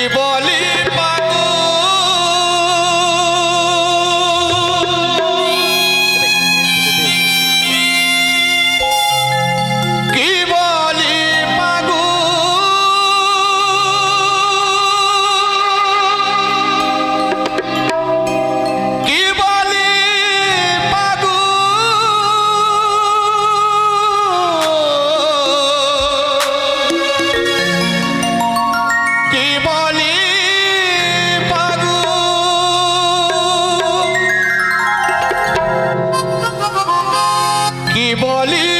কি কি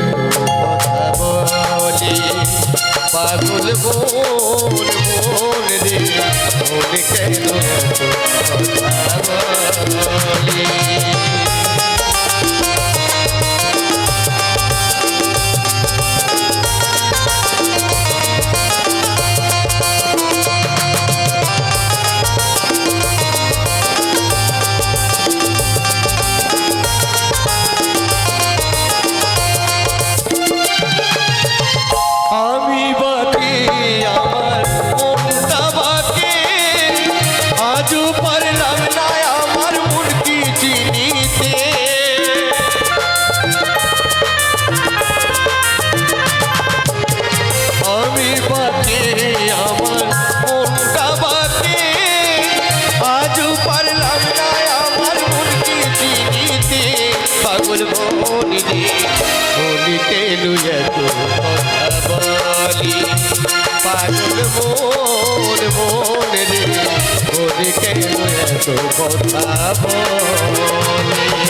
পাগল মন মন মন বলে মনিতে লুয়েত কথা বলি পাগল মন মন রে মনিতে লুয়েত কথা বলি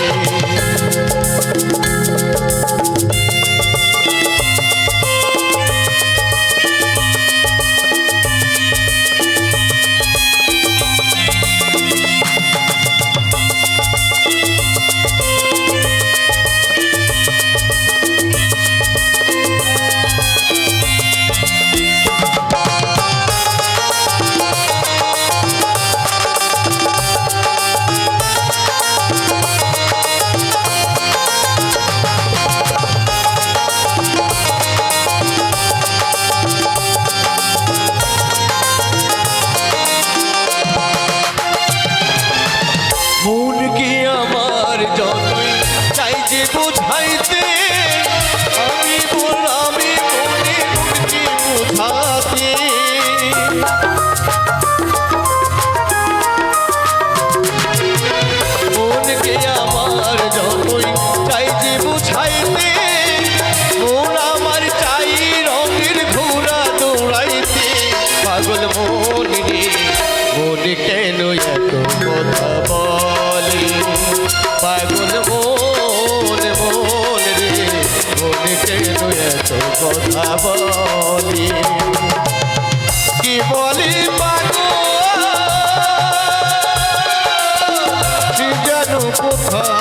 মন রে মন কেন এত কথা বলে? পাগল মন মন রে, মন কেন এত কথা বলে? কি বলি পাগল? সে কোথায়?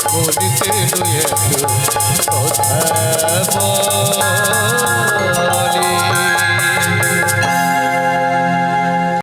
করিতে লইয়া